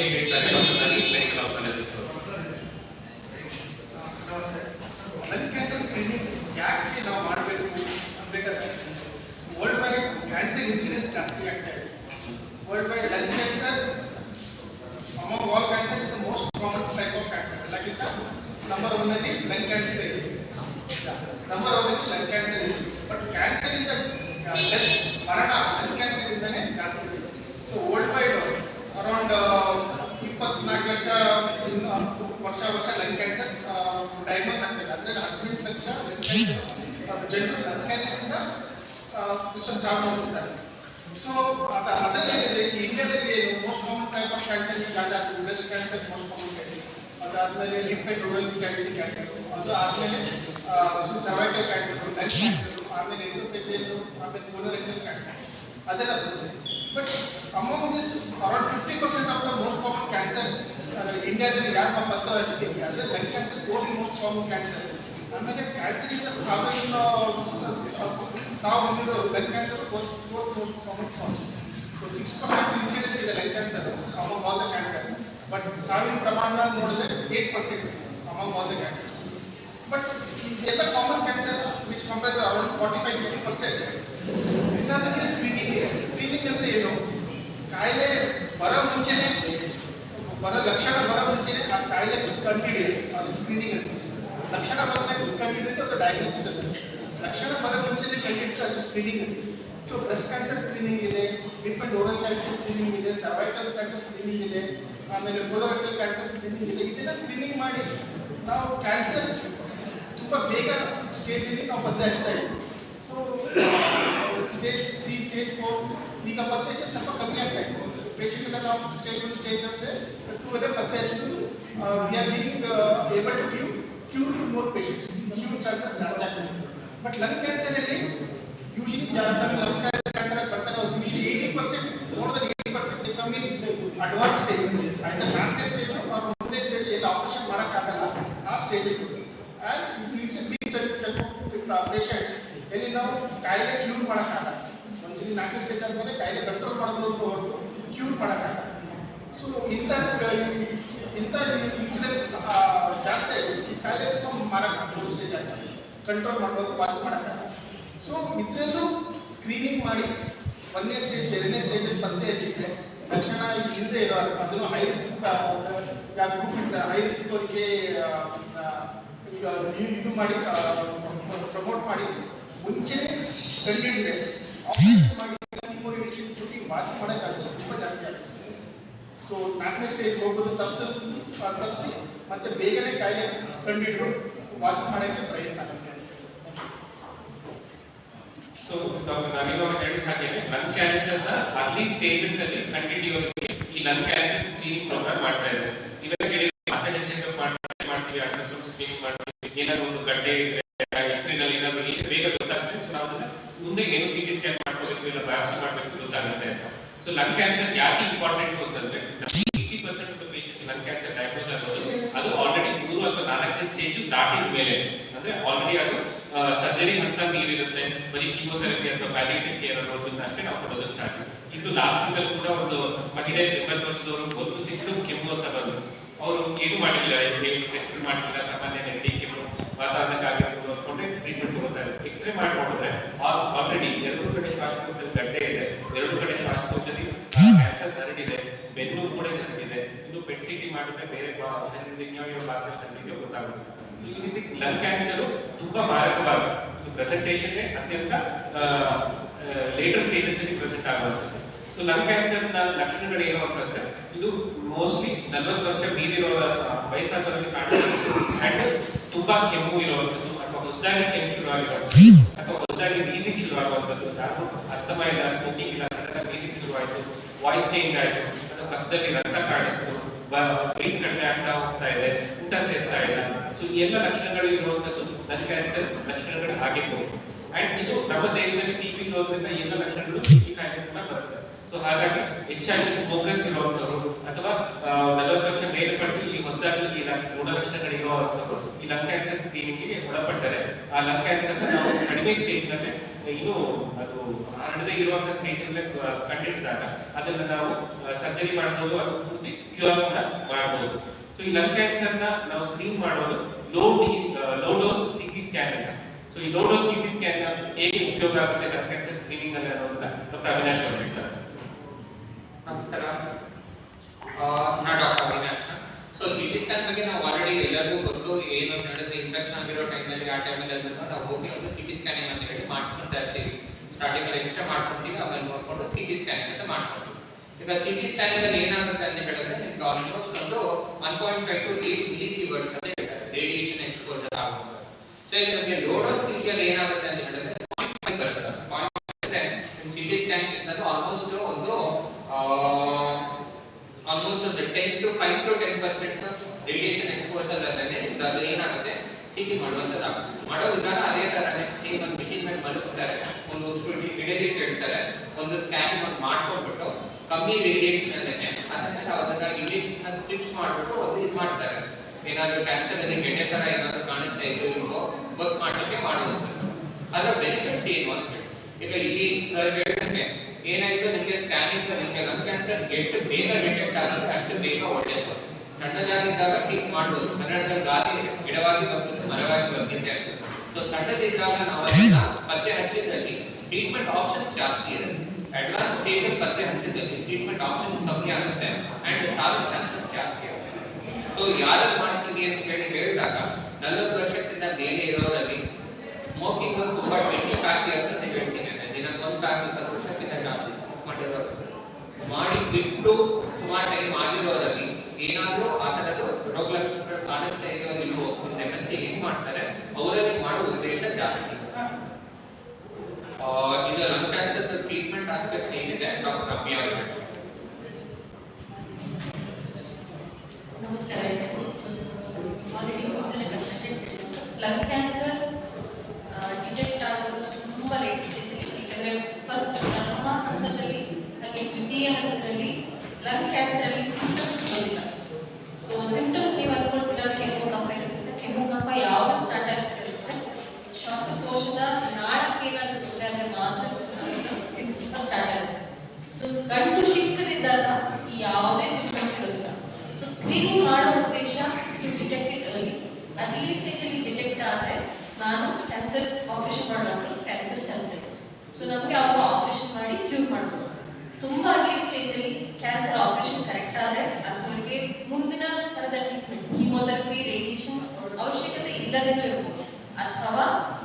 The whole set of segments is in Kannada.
ಬಗ್ಗೆ ಹೇಳ್ತಾರೆ ಡಾಕ್ಟರ್ ನವೀನ್ ಮೆಡಿಕಲ್ ಆಫ್ಥಾಲಜಿಸ್ಟ್ ಅವರು ನಮಸ್ತೆ ಲಂಗ್ ಕ್ಯಾನ್ಸರ್ ಸ್ಕ್ರೀನಿಂಗ್ ಯಾಕೆ ನಾವು ಮಾಡಬೇಕು ಅನ್ಬೇಕಾದ್ರೆ ವರ್ಲ್ಡ್ ವೈಡ್ ಕ್ಯಾನ್ಸರ್ ಇನ್ಸಿಡೆನ್ಸ್ ಜಾಸ್ತಿ ಆಗ್ತಾ ಇದೆ world wide lung cancer among all cancer is the most common type of cancer ಎಲ್ಲಕ್ಕಿಂತ ನಂಬರ್ ಒನ್ ಅಲ್ಲಿ ಲಂಗ್ ಕ್ಯಾನ್ಸರ್ ಇದೆ number one is lung cancer ಇದೆ ಬಟ್ ಕ್ಯಾನ್ಸರ್ ಇಂದ ಡೆತ್ ಮರಣ ಲಂಗ್ ಕ್ಯಾನ್ಸರ್ ಇಂದನೇ ಜಾಸ್ತಿ ಇದೆ ಸೊ ವರ್ಲ್ಡ್ ವೈಡ್ ಅರೌಂಡ್ ಇಪ್ಪತ್ನಾಲ್ಕು ಲಕ್ಷ ಇನ್ನು ವರ್ಷ ವರ್ಷ ಲಂಗ್ ಕ್ಯಾನ್ಸರ್ ಡಯಾಗ್ನೋಸ್ ಆಗ್ತದೆ ಅಂದ್ರೆ ಹದಿನೆಂಟು ಲಕ್ಷ ಜನರು ಲಂಗ್ ಕ್ಯಾನ್ಸರ್ ಇಂದ ಇಷ್ಟೊಂದು ಸಾವು ನೋಡ್ತಾರೆ ಸೊ ಅದ ಅದರಲ್ಲೇನಿದೆ ಇಂಡಿಯಾದಲ್ಲಿ most common type of cancer ಅದಾದ breast cancer most common cancer ಅದಾದ್ಮೇಲೆ lip and oral cavity cancer ಅದು ಆದ್ಮೇಲೆ ಸರ್ವೈಕಲ್ ಕ್ಯಾನ್ಸರ್ ಲಂಗ್ ಕ್ಯಾನ್ಸರ್ ಆಮೇಲೆ ಎಸೋಫೇಜಿಯಲ್ ಆಮೇಲೆ ಕೊಲೋರೆಕ್ಟಲ್ ಕ್ಯಾನ್ಸರ್ ಅದೆಲ್ಲ ಬರುತ್ತೆ but among this around fifty percent of the most common cancer ಇಂಡಿಯಾದಲ್ಲಿ ಯಾಕೆ ಪತ್ತೆ ಹಚ್ತೀವಿ ಅಂದರೆ lung cancer fourth most common cancer ಆಮೇಲೆ ಕ್ಯಾನ್ಸರ್ ಇಂದ ಸಾವಿನ ಸಾವು ಹೊಂದಿರೋ lung cancer fourth fourth most common cause six percent incidence ಇದೆ lung cancer among all the cancer but ಸಾವಿನ ಪ್ರಮಾಣ ನೋಡಿದ್ರೆ eight percent among all the cancer but ಇದೆಲ್ಲ common cancer which compare around forty five fifty percent ಎಲ್ಲದಕ್ಕೆ screening ಇದೆ ಸ್ಕ್ರೀನಿಂಗ್ ಅಂದ್ರೆ ಏನು ಕಾಯಿಲೆ ಬರೋ ಮುಂಚೆನೆ ಬರೋ ಲಕ್ಷಣ ಬರೋ ಮುಂಚೆನೆ ಆ ಕಾಯಿಲೆ ಕಂಡಿಡಿದೆ ಅದು ಸ್ಕ್ರೀನಿಂಗ್ ಅಂತ ಲಕ್ಷಣ ಬಂದಾಗ ಕಂಡಿಡಿದ್ರೆ ಅದು ಡಯಾಗ್ನೋಸಿಸ್ ಅಂತ ಲಕ್ಷಣ ಬರೋ ಮುಂಚೆನೆ ಕಂಡಿಡಿದ್ರೆ ಅದು ಸ್ಕ್ರೀನಿಂಗ್ ಅಂತ ಸೊ ಬ್ರೆಸ್ಟ್ ಕ್ಯಾನ್ಸರ್ ಸ್ಕ್ರೀನಿಂಗ್ ಇದೆ lip and oral cancer screening ಇದೆ ಸರ್ವೈಕಲ್ ಕ್ಯಾನ್ಸರ್ ಸ್ಕ್ರೀನಿಂಗ್ ಇದೆ ಆಮೇಲೆ ಕೊಲೋರೆಕ್ಟಲ್ ಕ್ಯಾನ್ಸರ್ ಸ್ಕ್ರೀನಿಂಗ್ ಇದೆ ಇದನ್ನ ಸ್ಕ್ರೀನಿಂಗ್ ಮಾಡಿ ನಾವು ಕ್ಯಾನ್ಸರ್ ತುಂಬ ಬೇಗ ಸ್ಟೇಜಲ್ಲಿ ನಾವು ಪತ್ತೆ ಹಚ್ತಾ ಇದ್ದೀವಿ so stage three stage four ಈಗ ಪತ್ತೆ ಹಚ್ಚೋದು ಸ್ವಲ್ಪ ಕಮ್ಮಿ ಆಗ್ತಾ ಇದೆ ಪೇಷಂಟ್ ಎಲ್ಲ ನಾವು ಸ್ಟೇಜ್ ಒನ್ ಸ್ಟೇಜ್ ಅಂದರೆ ಟೂ ಅಲ್ಲೇ ಪತ್ತೆ ಹಚ್ಚಿದ್ದು we are giving able to give cure to more patients cure chances ಜಾಸ್ತಿ ಆಗ್ತದೆ ಬಟ್ ಲಂಗ್ ಕ್ಯಾನ್ಸರಲ್ಲಿ ಯೂಶಲಿ ಲಂಗ್ ಕ್ಯಾನ್ಸರ್ ಬರ್ತಾರೆ ಅವ್ರು ಯೂಶಲಿ ಏಯ್ಟಿ ಪರ್ಸೆಂಟ್ ನೋಡಿದ್ರೆ ಏಯ್ಟಿ ಪರ್ಸೆಂಟ್ ಕಮ್ಮಿ ಅಡ್ವಾನ್ಸ್ ಸ್ಟೇಜ್ ಆಯ್ತಾ ನಾಲ್ಕನೇ ಸ್ಟೇಜ್ ಅವ್ರು ಮೂರನೇ ಸ್ಟೇಜ್ ಏನು ಆಪರೇಷನ್ ಮಾಡೋಕ್ಕಾಗಲ್ಲ ಆ stage and it's a big patients ಎಲ್ಲಿ ನಾವು ಕಾಯಿಲೆ ಕ್ಯೂರ್ ಮಾಡೋಕ್ಕಾಗಲ್ಲ ಒಂದ್ಸಲಿ ನಾಲ್ಕನೇ ಸ್ಟೇಜ್ ಆದಮೇಲೆ ಕಾಯಿಲೆ ಕಂಟ್ರೋಲ್ ಮಾಡ್ಬೋದು ಹೊರತು ಕ್ಯೂರ್ ಮಾಡೋಕ್ಕಾಗಲ್ಲ ಸೊ ಇಂಥ ಇಂಥ ಇನ್ಸಿಡೆನ್ಸ್ ಜಾಸ್ತಿ ಈ ಕಾಯಿಲೆ ಆಗ್ತದೆ ಕಂಟ್ರೋಲ್ ಮಾಡ್ಬೋದು ವಾಸ್ ಮಾಡೋಕ್ಕಾಗಲ್ಲ ಸೊ ಇದ್ರಲ್ಲೂ ಸ್ಕ್ರೀನಿಂಗ್ ಮಾಡಿ, ಒಂದನೇ ಸ್ಟೇಜ್ ಎರಡನೇ ಸ್ಟೇಜಲ್ಲಿ ಪತ್ತೆ ಹಚ್ಚಿದ್ರೆ, ತಕ್ಷಣ ಇಲ್ಲದೆ ಇರೋ ಅದನ್ನು ಹೈ ರಿಸ್ಕ್ ಗ್ರೂಪ್ ಇರ್ತಾರೆ. ಹೈ ರಿಸ್ಕ್ ಅವರಿಗೆ ಇದು ಮಾಡಿ ಪ್ರಮೋಟ್ ಮಾಡಿ ಮುಂಚೆ ಕಂಡಿಡಿದೆ ಮಾಡಿ ಇಮ್ಯುನಿಟೇಷನ್ ಕೊಟ್ಟು ವಾಸಿ ಮಾಡೋ ಚಾನ್ಸಸ್ ತುಂಬ ಜಾಸ್ತಿ ಆಗುತ್ತೆ ಸೊ ನಾಲ್ಕನೇ ಸ್ಟೇಜ್ ಹೋಗೋದು ತಪ್ಪಿಸ ತಪ್ಪಿಸಿ ಮತ್ತೆ ಬೇಗನೆ ಕಾಯಿಲೆ ಕಂಡಿಡಿದು ವಾಸ ಮಾಡೋಕ್ಕೆ ಪ್ರಯತ್ನ ಆಗುತ್ತೆ. ಸೊ ಅವ್ರು ಹೇಳಿದ ಹಾಗೆ ಲಂಗ್ ಕ್ಯಾನ್ಸರ್ನ ಅರ್ಲಿ ಸ್ಟೇಜಸ್ ಅಲ್ಲಿ ಕಂಡಿಡಿಯೋದಕ್ಕೆ ಈ ಲಂಗ್ ಕ್ಯಾನ್ಸರ್ ಸ್ಕ್ರೀನಿಂಗ್ ಪ್ರೋಗ್ರಾಮ್ ಮಾಡ್ತಾ ಇದ್ದಾರೆ ಇವಾಗ ಮಾಡ್ತೀವಿ ಅಲ್ಟ್ರಾಸೌಂಡ್ ಮಾಡ್ತೀವಿ, ಏನಾದ್ರು ಒಂದು ಗಡ್ಡೆ ಎಕ್ಸ್ರೇನಲ್ಲಿ ಏನಾದ್ರು ಬೇಗ ನಾವು ಮುಂದೆ ಏನು ಸಿ ಸ್ಕ್ಯಾನ್ ಮಾಡ್ಕೋಬೇಕು ಗೊತ್ತಾಗುತ್ತೆ ಸೊ ಲಂಗ್ ಕ್ಯಾನ್ಸರ್ ಯಾಕೆ ಇಂಪಾರ್ಟೆಂಟ್ ಅಂತಂದ್ರೆ ಪರ್ಸೆಂಟ್ ಆಫ್ ಅದು ಆಲ್ರೆಡಿ ಮೂರು ಅಥವಾ ನಾಲ್ಕನೇ ಸ್ಟೇಜ್ ದಾಟಿದ ಮೇಲೆ ಅಂದ್ರೆ ಆಲ್ರೆಡಿ ಅದು ಸರ್ಜರಿ ಹಂತ ಮೀರಿರುತ್ತೆ ಬರೀ ಕೀಮೋಥೆರಪಿ ಅಥವಾ ಪ್ಯಾಲಿಯೇಟಿವ್ ಕೇರ್ ಅನ್ನೋದನ್ನ ಅಷ್ಟೇ ನಾವು ಕೊಡೋದು ಸ್ಟಾರ್ಟ್ ಇನ್ನು ಲಾಸ್ಟ್ ಅಲ್ಲಿ ಕೂಡ ಒಂದು ಮಹಿಳೆ ಎಂಬತ್ತು ವರ್ಷದವರು ಒಂದು ತಿಂಗಳು ಕೆಮ್ಮು ಅಂತ ಬಂದ್ರು ಅವರು ಏನು ಮಾಡಿಲ್ಲ ಟೆಸ್ಟ್ ಮಾಡಿಲ್ಲ ಸಾಮಾನ್ಯ ನೆಗಡಿ ಕೆಮ್ಮು ವಾತಾವರಣಕ್ಕಾಗಿರ್ಬೋದು ಅಂದ್ಕೊಂಡ್ರೆ ಟ್ರೀಟ್ಮೆಂಟ್ ತಗೋತಾರೆ ಎಕ್ಸ್ರೇ ಮಾಡಿ ನೋಡಿದ್ರೆ ಆಲ್ರೆಡಿ ಎರಡು ಕಡೆ ಶ್ವಾಸಕೋಶದಲ್ಲಿ ಗಡ್ಡೆ ಇದೆ, ಎರಡು ಕಡೆ ಶ್ವಾಸಕೋಶದಲ್ಲಿ ಕ್ಯಾನ್ಸರ್ ಹರಡಿದೆ ಬೆನ್ನು ಮೂಳೆ ಹರಡಿದೆ ಇದು ಪೆಟ್ ಸಿಟಿ ಮಾಡಿದ್ರೆ ಬೇರೆ ಇನ್ಯಾವ ಭಾಗದಲ್ಲಿ ಹರಡಿದೆ ಗೊತ್ತಾಗುತ್ತೆ. ಈ ರೀತಿ ಲಂಗ್ ಕ್ಯಾನ್ಸರ್ ತುಂಬಾ ಮಾರಕವಾಗುತ್ತೆ. ಇದು ಪ್ರೆಸೆಂಟೇಷನ್ ಅತ್ಯಂತ ಲೇಟರ್ ಸ್ಟೇಜಸ್ ಅಲ್ಲಿ ಪ್ರೆಸೆಂಟ್ ಆಗುವಂಥದ್ದು ಸೊ ಲಂಗ್ ಕ್ಯಾನ್ಸರ್ನ ಲಕ್ಷಣಗಳು ಏನು ಅಂತಂದ್ರೆ ಇದು ಮೋಸ್ಟ್ಲಿ ನಲ್ವತ್ತು ವರ್ಷ ಮೀರಿರೋ ವಯಸ್ಸಾದವರಲ್ಲಿ ಅಂಡ್ ತುಂಬಾ ಕೆಮ್ಮು ಇರುವಂತದ್ದು ಅಥವಾ ಹೊಸದಾಗಿ ಕೆಮ್ಮು ಶುರು ಆಗಿರುವಂಥದ್ದು ಅಥವಾ ಹೊಸದಾಗಿ ವೀಸಿಂಗ್ ಶುರು ಆಗುವಂಥದ್ದು ಯಾರು ಅಸ್ತಮ ಇಲ್ಲ ಸ್ಮೋಕಿಂಗ್ ಇಲ್ಲ ವಾಯ್ಸ್ ಚೇಂಜ್ ಆಯಿತು. ಅಥವಾ ಕಫದಲ್ಲಿ ರಕ್ತ ಕಾಣಿಸ್ತು. ವೆಯ್ಟ್ ಕಡಿಮೆ ಆಗ್ತಾ ಹೋಗ್ತಾ ಇದೆ. ಊಟ ಸೇರ್ತಾ ಇಲ್ಲ. ಸೊ ಎಲ್ಲ ಲಕ್ಷಣಗಳು ಇರುವಂತದ್ದು ಲಂಗ್ ಕ್ಯಾನ್ಸರ್ ಲಕ್ಷಣಗಳು ಆಗಿತ್ತು ಅಂಡ್ ಇದು ನಮ್ಮ ದೇಶದಲ್ಲಿ ಟಿಬಿ ಇರೋದ್ರಿಂದ ಎಲ್ಲ ಲಕ್ಷಣಗಳು ಟಿಬಿ ಕೂಡ ಬರುತ್ತೆ. ಸೊ ಹಾಗಾಗಿ ಹೆಚ್ಚಾಗಿ ಫೋಕಸ್ ಇರುವಂತವರು ಅಥವಾ ನಲವತ್ತು ವರ್ಷ ಮೇಲ್ಪಟ್ಟು ಈ ಹೊಸದಾಗಿ ಈ ಗುಣಲಕ್ಷಣಗಳು ಇರುವಂತವರು ಈ ಲಂಗ್ ಕ್ಯಾನ್ಸರ್ ಸ್ಕ್ರೀನಿಂಗ್ ಒಳಪಟ್ಟರೆ ಆ ಲಂಗ್ ಕ್ಯಾನ್ಸರ್ ನಾವು ಕಡಿಮೆ ಸ್ಟೇಜ್ನಲ್ಲಿ ಇನ್ನು ಅದು ಹಣದೇ ಇರುವಂತಹ ಸ್ನೇಹಿತರಲ್ಲೇ ಕಂಡಿದ್ದಾಗ ಅದನ್ನ ನಾವು ಸರ್ಜರಿ ಮಾಡಬಹುದು ಅದು ಪೂರ್ತಿ ಕ್ಯೂರ್ ಕೂಡ ಮಾಡಬಹುದು ಸೊ ಈ ಲಂಗ್ ಕ್ಯಾನ್ಸರ್ನ ನಾವು ಸ್ಕ್ರೀನ್ ಮಾಡೋದು low low dose CT scan ಅಂತ. ಸೊ ಈ ಲೋ ಡೋಸ್ ಸಿಟಿ ಸ್ಕ್ಯಾನ್ ಹೇಗೆ ಉಪಯೋಗ ಆಗುತ್ತೆ ಲಂಗ್ ಕ್ಯಾನ್ಸರ್ ಸ್ಕ್ರೀನಿಂಗ್ ಅಲ್ಲಿ ಅನ್ನೋದನ್ನ ಡಾಕ್ಟರ್ ಅವಿನಾಶ್ ಅವರು ಹೇಳ್ತಾರೆ. ನಮಸ್ಕಾರ. ನಾ doctor Avinash so C T scan ಬಗ್ಗೆ ನಾವು ಆಲ್ರೆಡಿ ಎಲ್ಲರಿಗೂ ಗೊತ್ತು. ಏನು ಹೇಳಿದ್ರೆ ಇನ್ಫೆಕ್ಷನ್ ಆಗಿರೋ ಟೈಮಲ್ಲಿ ಆ ಟೈಮಲ್ಲಿ ಅದನ್ನ ನಾವು ಹೋಗಿ ಒಂದು ಸಿ ಟಿ ಸ್ಕ್ಯಾನಿಂಗ್ ಅಂತ ಹೇಳಿ ಮಾಡಿಸ್ಕೊಂತ ಇರ್ತೀವಿ. ಸ್ಟಾರ್ಟಿಂಗ್ ಎಕ್ಸ್ಟ್ರಾ ಮಾಡ್ಕೊಂತೀವಿ, ಆಮೇಲೆ ನೋಡಿಕೊಂಡು ಸಿ ಟಿ ಸ್ಕ್ಯಾನಿಂಗ್ ಅಂತ ಮಾಡ್ಕೊಂತೀವಿ. ಈಗ ಸಿ ಟಿ ಸ್ಕ್ಯಾನಿಂಗ್ ಅಲ್ಲಿ ಏನಾಗುತ್ತೆ ಅಂತ ಹೇಳಿದ್ರೆ, ನಿಮ್ಗೆ ಆಲ್ಮೋಸ್ಟ್ ಒಂದು one point five to eight millisieverts ಅಂತ ಹೇಳ್ತಾರೆ. ರೇಡಿಯೇಷನ್ ಎಕ್ಸ್ಪೋಜರ್ ಆಗುತ್ತೆ ಸೊ ಈಗ ನಮಗೆ ಲೋಡೋಸ್ ಸಿಟಿಯಲ್ಲಿ ಏನಾಗುತ್ತೆ ಅಂತ ಹೇಳಿದ್ರೆ ಪಾಯಿಂಟ್ ಫೈವ್ ಬರ್ತದೆ. ಪಾಯಿಂಟ್ ಸಿ ಟಿ ಸ್ಕ್ಯಾನ್ ಇಂದ ಆಲ್ಮೋಸ್ಟ್ ಒಂದು ಆಲ್ಮೋಸ್ಟ್ ಒಂದು ten to five to ten percent radiation exposure ಅಲ್ಲೇ ಅದು ಏನಾಗುತ್ತೆ? ಸಿಟಿ ಮಾಡುವಂತದ್ದಾಗುತ್ತೆ ಮಾಡೋ ವಿಧಾನ ಅದೇ ತರನೇ. ಸೇಮ್ ಒಂದು ಮಿಷಿನ್ ಮೇಲೆ ಮಲಗಿಸ್ತಾರೆ. ಒಂದು ಸ್ಕ್ಯಾನಿಂಗ್ ಹಿಡಿದಿಟ್ಟು ಇಡ್ತಾರೆ ಒಂದು ಸ್ಕ್ಯಾನ್ ಮಾಡ್ಕೊಂಡ್ಬಿಟ್ಟು ಕಮ್ಮಿ ರೇಡಿಯೇಷನ್ ಅಲ್ಲೇನೆ ಅದನ್ನ ಅದನ್ನ ಇಮೇಜ್ ಸ್ಟಿಚ್ ಮಾಡ್ಬಿಟ್ಟು ಒಂದು ಇದು ಮಾಡ್ತಾರೆ. ಏನಾದ್ರೂ ಕ್ಯಾನ್ಸರ್ ಅಲ್ಲಿ ಗೆಡ್ಡೆ ತರ ಏನಾದ್ರು ಕಾಣಿಸ್ತಾ ಇದ್ದು ಇಲ್ವೋ ವರ್ಕ್ ಮಾಡ್ಲಿಕ್ಕೆ ಮಾಡುವಂಥದ್ದು. ಅದರ ಬೆನಿಫಿಟ್ಸ್ ಏನು ಅಂತ ಈಗ ಇಲ್ಲಿ ಸರ್ ಹೇಳಿದಂಗೆ ಏನಾಯ್ತು ನಿಮಗೆ ಸ್ಕ್ಯಾನಿಂಗ್ ನಿಮಗೆ ಲಂಗ್ ಕ್ಯಾನ್ಸರ್ ಎಷ್ಟು ಬೇಗ ಡಿಟೆಕ್ಟ್ ಆಗುತ್ತೆ ಅಷ್ಟು ಬೇಗ ಒಳ್ಳೆಯದು ಸಣ್ಣದಾಗಿದ್ದಾಗ ಟ್ರೀಟ್ ಮಾಡ್ಬೋದು. ಕನ್ನಡದಲ್ಲಿ ಗಾಳಿ ಗಿಡವಾಗಿ ಬರ್ತದೆ ಮರವಾಗಿ ಬರ್ತಿದೆ ಸೊ ಸಣ್ಣದಿದ್ದಾಗ ನಾವು ಅದನ್ನ ಪತ್ತೆ ಹಚ್ಚಿದಲ್ಲಿ ಟ್ರೀಟ್ಮೆಂಟ್ ಆಪ್ಷನ್ಸ್ ಜಾಸ್ತಿ ಇರುತ್ತೆ. ಅಡ್ವಾನ್ಸ್ ಸ್ಟೇಜ್ ಅಲ್ಲಿ ಪತ್ತೆ ಹಚ್ಚಿದಲ್ಲಿ ಟ್ರೀಟ್ಮೆಂಟ್ ಆಪ್ಷನ್ಸ್ ಕಮ್ಮಿ ಆಗುತ್ತೆ ಅಂಡ್ ಸಾರೋ ಚಾನ್ಸಸ್ ಜಾಸ್ತಿ ಆಗುತ್ತೆ. ಸೊ ಯಾರು ಮಾಡ್ತೀವಿ ಅಂತ ಹೇಳಿ ಹೇಳಿದಾಗ, ನಲವತ್ತು ವರ್ಷಕ್ಕಿಂತ ಮೇಲೆ ಇರೋರಲ್ಲಿ ಸ್ಮೋಕಿಂಗ್ ತುಂಬಾ ಟ್ವೆಂಟಿ ಫೈವ್ ಇಯರ್ಸ್ ಅಂತ ಹೇಳ್ತೀನಿ. ನಾನು. ದಿನಕ್ಕೆ ಒಂದು ಪ್ಯಾಕ್ ಇಪ್ಪತ್ತು ವರ್ಷಕ್ಕಿಂತ ಜಾಸ್ತಿ ಸ್ಮೋಕ್ ಮಾಡಿರೋರು ಮಾಡಿ ಬಿಟ್ಟು ಸುಮಾರು ಟೈಮ್ ಆಗಿರೋರಲ್ಲಿ ಏನಾದರೂ ಆ ಥರದ್ದು ಲಕ್ಷಣಗಳು ಕಾಣಿಸ್ತಾ ಇದೆಯೋ ಇಲ್ವೋ ಎಂ ಎನ್ ಏನ್ ಮಾಡ್ತಾರೆ, ಅವರಲ್ಲಿ ಮಾಡುವ ಉದ್ದೇಶ ಜಾಸ್ತಿ. ಇದು ಲಂಗ್ ಕ್ಯಾನ್ಸರ್ ಟ್ರೀಟ್ಮೆಂಟ್ ಆಸ್ಪೆಕ್ಟ್ಸ್ ಏನಿದೆ ಡಾಕ್ಟರ್ ರಮ್ಯಾ ಅವರು ನಮಸ್ಕಾರ. ಲಂಗ್ ಕ್ಯಾನ್ಸರ್ ಡಿಟೆಕ್ಟ್ ಆಗೋದು ತುಂಬಾ ಲೇಟ್ ಸ್ಟೇಜ್ ಯಾಕಂದ್ರೆ ಫಸ್ಟ್ ಪ್ರಥಮ ಹಂತದಲ್ಲಿ ಹಾಗೆ ದ್ವಿತೀಯ ಹಂತದಲ್ಲಿ ಲಂಗ್ ಕ್ಯಾನ್ಸರಲ್ಲಿ ಸಿಂಟಮ್ಸ್ ಬರೋದಿಲ್ಲ ಸೊ ಸಿಂಟಮ್ಸ್ ನೀವು ಅನ್ಕೊಳ್ತೀರ ಕೆಮ್ಮು ಕಫ ಇರುತ್ತೆ. ಕೆಮ್ಮು ಕಫ ಯಾವಾಗ ಸ್ಟಾರ್ಟ್ ಆಗುತ್ತೆ ಅಂದರೆ ಶ್ವಾಸಕೋಶದ ನಾಳಕ್ಕೆ ಏನಾದರೂ ತೊಂದರೆ ಆದರೆ ಮಾತ್ರ ಕೆಮ್ಮು ಕಫ ಸ್ಟಾರ್ಟ್ ಆಗುತ್ತೆ. ಸೊ ಗಂಟು ಚಿಕ್ಕದಿದ್ದಾಗ ಈ ಯಾವುದೇ ಸಿಂಟಮ್ಸ್ ಇರೋದಿಲ್ಲ ಸೊ ಸ್ಕ್ರೀನಿಂಗ್ ಮಾಡೋ ಉದ್ದೇಶ ನೀವು ಡಿಟೆಕ್ಟ್ ಇಟ್ ಅರ್ಲಿ ಅರ್ಲಿ ಸ್ಟೇಜಲ್ಲಿ ಡಿಟೆಕ್ಟ್ ಆದರೆ ನಾನು ಕ್ಯಾನ್ಸರ್ ಆಪರೇಷನ್ ಮಾಡೋದು ಕ್ಯಾನ್ಸರ್ ಸರ್ಜರಿ ಸೊ ನಮಗೆ ಅವಾಗ ಆಪರೇಷನ್ ಮಾಡಿ ಕ್ಯೂರ್ ಮಾಡ್ಬೋದು. ತುಂಬ ಅರ್ಲಿ ಸ್ಟೇಜಲ್ಲಿ ಕ್ಯಾನ್ಸರ್ ಆಪರೇಷನ್ ಕರೆಕ್ಟ್ ಆದರೆ ಅದಕ್ಕೆ ಮುಂದಿನ ಥರದ ಟ್ರೀಟ್ಮೆಂಟ್ ಕೀಮೋಥೆರಪಿ ರೇಡಿಯೇಷನ್ ಅವಶ್ಯಕತೆ ಇಲ್ಲದೇನೂ ಇರ್ಬೋದು. ಅಥವಾ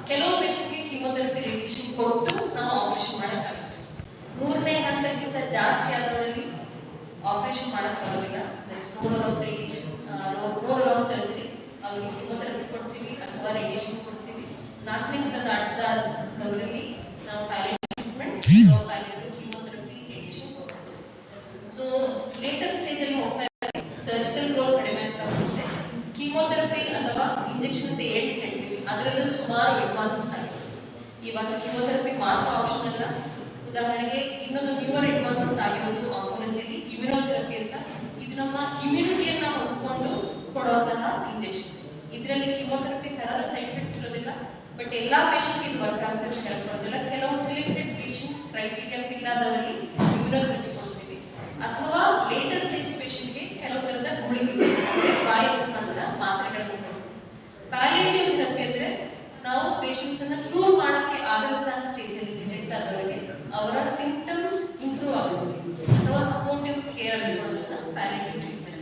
ಕೆಲವು ಪೇಷಂಟ್ಗೆ ಕೀಮೋಥೆರಪಿ ರೇಡಿಯೇಷನ್ ಕೊಟ್ಟು ನಾವು ಆಪರೇಷನ್ ಮಾಡೋಕ್ಕಾಗುತ್ತೆ. ಮೂರನೇ ಹಂತಕ್ಕಿಂತ ಜಾಸ್ತಿ ಆದವರಲ್ಲಿ ಆಪರೇಷನ್ ಮಾಡಕ್ ಬರೋದಿಲ್ಲ that's no role of radiation no role of surgery ಅವ್ರಿಗೆ ಕೀಮೋಥೆರಪಿ ಕೊಡ್ತೀವಿ ಅಥವಾ ರೇಡಿಯೇಷನ್ ಕೊಡ್ತೀವಿ. ನಾಲ್ಕನೇ ಹಂತದ ಅಡ್ಡದವರಲ್ಲಿ ನಾವು palliative treatment palliative chemotherapy radiation ಕೊಡ್ತೀವಿ ಸೊ ಲೇಟೆಸ್ಟ್ ಸ್ಟೇಜಲ್ಲಿ ಹೋಗ್ತಾ ಇದ್ದಾರೆ ಸರ್ಜಿಕಲ್ ರೋಲ್ ಕಡಿಮೆ ಆಗ್ತಾ ಹೋಗುತ್ತೆ ಕೀಮೋಥೆರಪಿ ಅಥವಾ ಇಂಜೆಕ್ಷನ್ ಅಂತ ಹೇಳಿ ಹೇಳ್ತೀವಿ ಅದರಲ್ಲೂ ಸುಮಾರು ಅಡ್ವಾನ್ಸಸ್ ಆಗಿದೆ. ಇವಾಗ ಕಿಮೋಥೆರಪಿ ಮಾತ್ರ ಆಪ್ಷನ್ ಅಲ್ಲ. ಉದಾಹರಣೆಗೆ ಇನ್ನೊಂದು ನ್ಯೂವರ್ ಅಡ್ವಾನ್ಸಸ್ ಆಗಿರೋದು ಆಂಕೋಲಜಿಯಲ್ಲಿ ಇಮ್ಯುನೋಥೆರಪಿ ಅಂತ. ಇದು ನಮ್ಮ ಇಮ್ಯುನಿಟಿಯನ್ನ ಹೊಂದ್ಕೊಂಡು ಕೊಡುವಂತಹ ಇಂಜೆಕ್ಷನ್ ಇದರಲ್ಲಿ ಕಿಮೋಥೆರಪಿ ತರ ಸೈಡ್ ಎಫೆಕ್ಟ್ ಇರೋದಿಲ್ಲ. ಬಟ್ ಎಲ್ಲಾ ಪೇಷಂಟ್ ಇದು ವರ್ಕ್ ಆಗುತ್ತೆ ಅಂತ ಹೇಳಕ್ ಬರೋದಿಲ್ಲ ಕೆಲವು ಸಿಲೆಕ್ಟೆಡ್ ಪೇಷಂಟ್ಸ್ ಕ್ರೈಟೀರಿಯಾ ಫಿಲ್ ಆದವರಲ್ಲಿ ಇಮ್ಯುನೋಥೆರಪಿ ಕೊಡ್ತೀವಿ ಅಥವಾ ಲೇಟೆಸ್ಟ್ ಸ್ಟೇಜ್ ಪೇಷಂಟ್ಗೆ ಕೆಲವು ತರದ ಗುಳಿಗೆ ಅಂದ್ರೆ ಬಾಯಿ ಮುಖಾಂತರ ಮಾತ್ರೆಗಳನ್ನು ಕೊಡ್ತೀವಿ ಪ್ಯಾಲಿಯೇಟಿವ್ ಥೆರಪಿ ಅಂದ್ರೆ ನಾವು ಪೇಷಂಟ್ಸ್ ಅನ್ನ ಕ್ಯೂರ್ ಮಾಡಕ್ಕೆ ಆಗದಂತ ಸ್ಟೇಜ್ ಅಲ್ಲಿ ಡಿಟೆಕ್ಟ್ ಆದವರಿಗೆ ಅವರ ಸಿಂಪ್ಟಮ್ಸ್ ಇಂಪ್ರೂವ್ ಆಗುತ್ತೆ. ಅಥವಾ ಸಪೋರ್ಟಿವ್ ಕೇರ್ ಅನ್ನು parent treatment.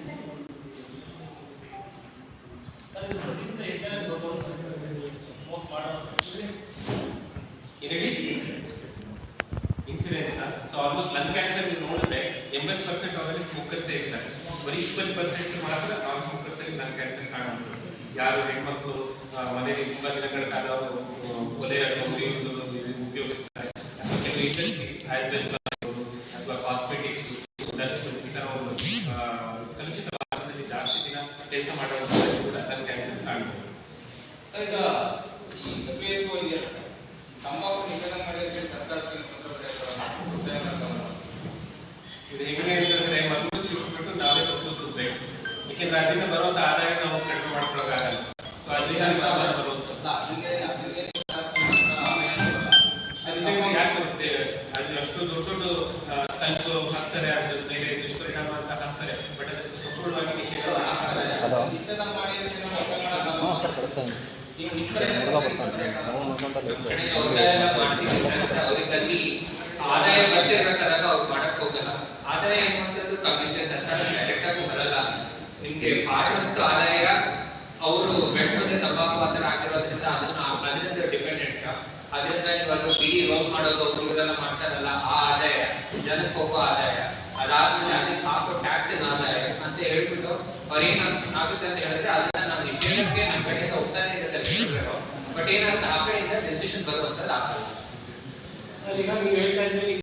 Incidence so almost lung cancer ನೀವು ನೋಡಿದ್ರೆ ಎಂಬತ್ತು ಪರ್ಸೆಂಟ್ ಅವರಲ್ಲಿ ಸ್ಮೋಕರ್ಸ್ ಇರ್ತಾರೆ. ಬರೀ ಇಪ್ಪತ್ತು ಪರ್ಸೆಂಟ್ ಮಾತ್ರ ನಾನ್ ಸ್ಮೋಕರ್ಸ್ ಅಲ್ಲಿ ಲಂಗ್ ಕ್ಯಾನ್ಸರ್ ಯಾರು ಹೆಣ್ಮಕ್ಳು ಮನೆಯಲ್ಲಿ ತುಂಬಾ ದಿನಗಳ ಕಾಲ ಅವರು ಅಥವಾ ಕೆಲವು ಇಂಡಸ್ಟ್ರಿ ಹ್ಯಾಸ್ಬೆಸ್ ಅಥವಾ ಕಾಸ್ಮೆಟಿಕ್ಸ್ ಡಸ್ಟ್ ಈ ತರ ಒಂದು ಆ, ಕಲುಷಿತ ವಾತಾವರಣದಲ್ಲಿ ಜಾಸ್ತಿ ದಿನ ಕೆಲಸ ಮಾಡುವಂಥದ್ದು ಕೂಡ ಲಂಗ್ ಕ್ಯಾನ್ಸರ್ ಕಾಣುತ್ತೆ ಸರ್ ಈಗ ಈ ಡಬ್ಲ್ಯೂ ಎಚ್ ಒ ಇದೆಯಲ್ಲ ಸರ್ ತಂಬಾಕು ನಿಷೇಧ ಮಾಡೋದಕ್ಕೆ ಸರ್ಕಾರಕ್ಕೆ ಒತ್ತಾಯ ಮಾಡ್ತಾರೆ ಇದು ಹೆಂಗೆ ಅಂತಂದ್ರೆ ಮೊದಲು ಚಿಕ್ಬಿಟ್ಟು ನಾವೇ ಕೊಟ್ಟು ಯಾಕೆಂದ್ರೆ ಅದರಿಂದ ಬರುವಂತ ಆದಾಯ ನಾವು ಹಲೋ. ಹ್ಞೂ ಸರ್ ಕಡೆ ಹುಡುಗ ಬರ್ತಾನೆ. ನಾವು ನೋಡ್ಕೊಂಡಲ್ಲಿ ಆದಾಯ ಬರ್ತಿರ್ಬೇಕಾದಾಗ ಅವ್ರು ಮಾಡಕ್ ಹೋಗಲ್ಲ ಆದಾಯ ಎನ್ನುವಂಥದ್ದು ತಮಗೆ ಸರ್ಕಾರ ಡೈರೆಕ್ಟ್ ಆಗಿ ಬರಲ್ಲ ನಿಮ್ಗೆ ಫಾರ್ಮರ್ಸ್ ಆದಾಯ ಅವರು ಬೆಳೆಸೋದೇ ತಂಬಾಕು ಆ ಹಾಕಿರೋದ್ರಿಂದ ಆಗಿರೋದ್ರಿಂದ ಅದನ್ನ ಅದರಿಂದ ಡಿಪೆಂಡೆಂಟ್ ಅದರಿಂದ ಅದು ಬಿಡಿ ರೋಗ್ ಮಾಡೋದು ಇವೆಲ್ಲ ಮಾಡ್ತಾರಲ್ಲ ಆ ಆದಾಯ ಜನಕ್ಕೆ ಹೋಗೋ ಆದಾಯ ಅದಾದ್ಮೇಲೆ ಅದಕ್ಕೆ ಹಾಕೋ ಟ್ಯಾಕ್ಸಿನ ಆದಾಯ ಅಂತ ಹೇಳ್ಬಿಟ್ಟು ಅವ್ರೇನ್ ಆಗುತ್ತೆ ಅಂತ ಹೇಳಿದ್ರೆ ಅದನ್ನ ನಾವು ನಿಷೇಧಕ್ಕೆ ನಮ್ಮ ಕಡೆಯಿಂದ ಹೋಗ್ತಾನೆ ಇರುತ್ತೆ ಬಟ್ ಏನಾಗುತ್ತೆ ಆ ಕಡೆಯಿಂದ ಡೆಸಿಷನ್ ಬರುವಂತದ್ದು ಆಗ್ತದೆ. ಸರ್ ಈಗ ನೀವು ಹೇಳ್ತಾ ಇದ್ರಿ